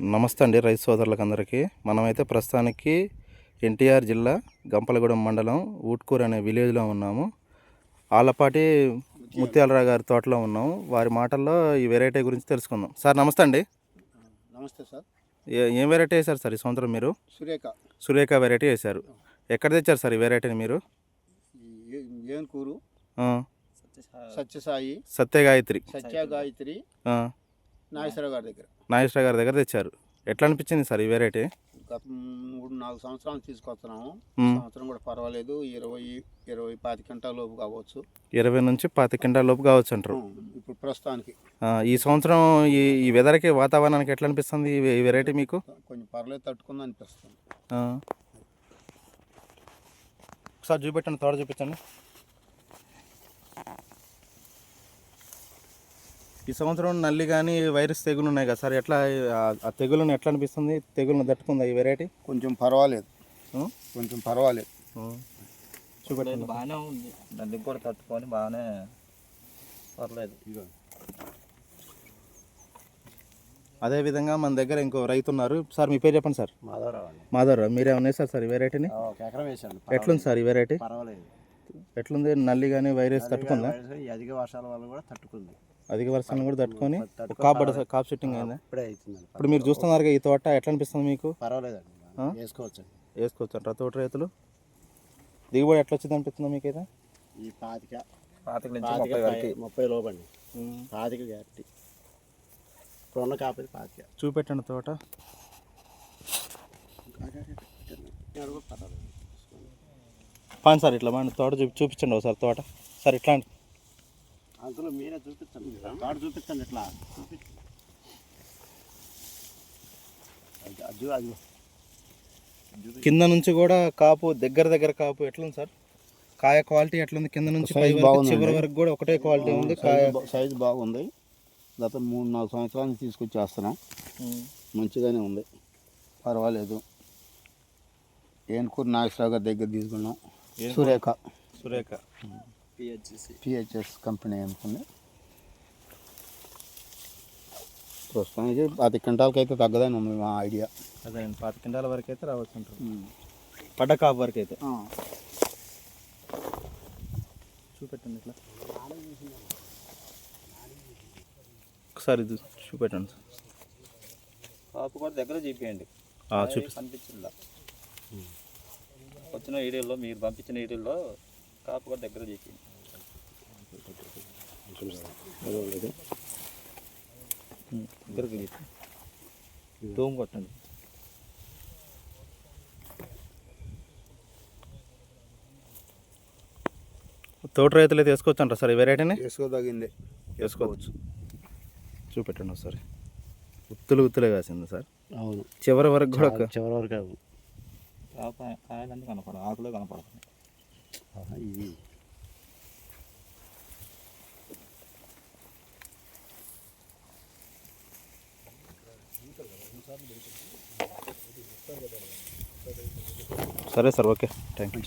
నమస్తే అండి రైతు సోదరులకు అందరికీ మనమైతే ప్రస్తుతానికి ఎన్టీఆర్ జిల్లా గంపలగూడెం మండలం ఊట్కూరు అనే విలేజ్లో ఉన్నాము. ఆలపాటి ముత్యాలరావు గారి తోటలో ఉన్నాము. వారి మాటల్లో ఈ వెరైటీ గురించి తెలుసుకుందాం. సార్ నమస్తే అండి. నమస్తే సార్. ఏ- వెరైటీ వేశారు సార్ ఈ సంవత్సరం మీరు? సురేఖ. సురేఖ వెరైటీ వేశారు. ఎక్కడ తెచ్చారు సార్ ఈ వెరైటీని మీరు? ఏనుకూరు. ఆ, సత్యసాయి. సత్య గాయత్రి సత్య గాయత్రి ఆ, నాగేశ్వరరావు గారి దగ్గర. నాగేశ్వర గారి దగ్గర తెచ్చారు. ఎట్లా అనిపించింది సార్ ఈ వెరైటీ గత మూడు నాలుగు సంవత్సరాలు తీసుకొస్తున్నాము. సంవత్సరం కూడా పర్వాలేదు. ఇరవై ఇరవై పాతి గంటల లోపు కావచ్చు. ఇరవై నుంచి పాతి క్వింటాల లోపు కావచ్చు అంటారు. ఇప్పుడు ప్రస్తుతానికి. ఆ, ఈ సంవత్సరం ఈ ఈ వెదర్కి వాతావరణానికి ఎట్లా అనిపిస్తుంది ఈ వెరైటీ మీకు? కొంచెం పర్లేదు తట్టుకుంది అనిపిస్తుంది ఆ. ఒకసారి చూపెట్టండి తోట చూపించండి. ఈ సంవత్సరం నల్లి కానీ వైరస్ తెగులు ఉన్నాయి కదా సార్ ఎట్లా ఆ- తెగులను ఎట్లా అనిపిస్తుంది? తెగులను తట్టుకుందా ఈ వెరైటీ కొంచెం పర్వాలేదు? కొంచెం పర్వాలేదు. చూపెట్టండి. బాగానే ఉంది. దానికి కూడా తట్టుకొని బాగానే పర్లేదు. అదే విధంగా మన దగ్గర ఇంకో రైతు ఉన్నారు. సార్ మీ పేరు చెప్పండి సార్. మాధవరావు మాధవరావు మీరేమన్నా వేశారు సార్ ఈ వెరైటీని ఎట్లుంది సార్ ఈ వెరైటీ పర్వాలేదు. ఎట్లుంది? నల్లి కానీ వైరస్ తట్టుకుందా? అధిక వర్షాల వల్ల కూడా తట్టుకుంది. అధిక వర్షాన్ని కూడా తట్టుకొని కాప్ పడ కాప్ సెట్టింగ్ అయిందా? ఇప్పుడే అవుతుందండి ఇప్పుడు మీరు చూస్తున్నారు ఈ తోట ఎట్లా అనిపిస్తుంది మీకు? పర్వాలేదండి? వేసుకోవచ్చు వేసుకోవచ్చు అంటారా తోట రైతులు. దిగుబడి ఎట్లా వచ్చింది అనిపిస్తుందా మీకైతే? ఈ పాతిక. పాతిక నుంచి ముప్పై వరకు. ముప్పై లోపండి. పాతిక గ్యారెంటీ. ఇప్పుడు ఉన్న కాపీ పాతిక. చూపెట్టండి తోట. పాన్ సార్ ఇట్లా బాగా తోట చూపి చూపించండి ఒకసారి తోట. సార్ ఇట్లా అండి. అందులో మీరే చూపించండి. వాడు చూపించండి ఇట్లా అది- అది కింద నుంచి కూడా కాపు దగ్గర దగ్గర కాపు ఎట్లుంది సార్? కాయ క్వాలిటీ ఎట్లుంది? కింద నుంచి పై. చివరి వరకు కూడా ఒకటే క్వాలిటీ ఉంది. కాయ సైజు బాగుంది. గత మూడు నాలుగు సంవత్సరాల నుంచి తీసుకొచ్చేస్తున్నాం. మంచిగానే ఉంది. పర్వాలేదు. ఏనుకూరు నాగేశ్వరరావు గారి దగ్గర తీసుకున్నాం. సురేఖ. సురేఖ. పిహెచ్ఎస్ కంపెనీ అనుకుంది. ప్రస్తుతానికి పది క్వింటాలకి అయితే తగ్గదని ఉంది మా ఐడియా. అదే పాతి కింటాల వరకు అయితే రావచ్చు అంటారు పడ్డ కాపు వరకు అయితే చూపెట్టండి ఇట్లా. ఒకసారి ఇది చూపెట్టండి. కాపు కూడా దగ్గర చూపించండి ఆ, చూపి కనిపించిందా? వచ్చిన ఏరియాలో మీరు పంపించిన ఏరియాలో కాపు కూడా దగ్గర చూపించండి తోము కొట్టండి తోట రైతులు అయితే వేసుకోవచ్చు అంటారు సార్ ఈ వెరైటీని వేసుకోదగింది. వేసుకోవచ్చు. చూపెట్టండి ఒకసారి. ఉత్తులు ఉత్తులే కాసింది సార్. అవును. చివరి వరకు కూడా చివరి వరకు కాపు కాయలన్నీ కనపడవు. ఆకులే కనపడుతున్నాయి ఇది సరే సార్ ఓకే. Thank you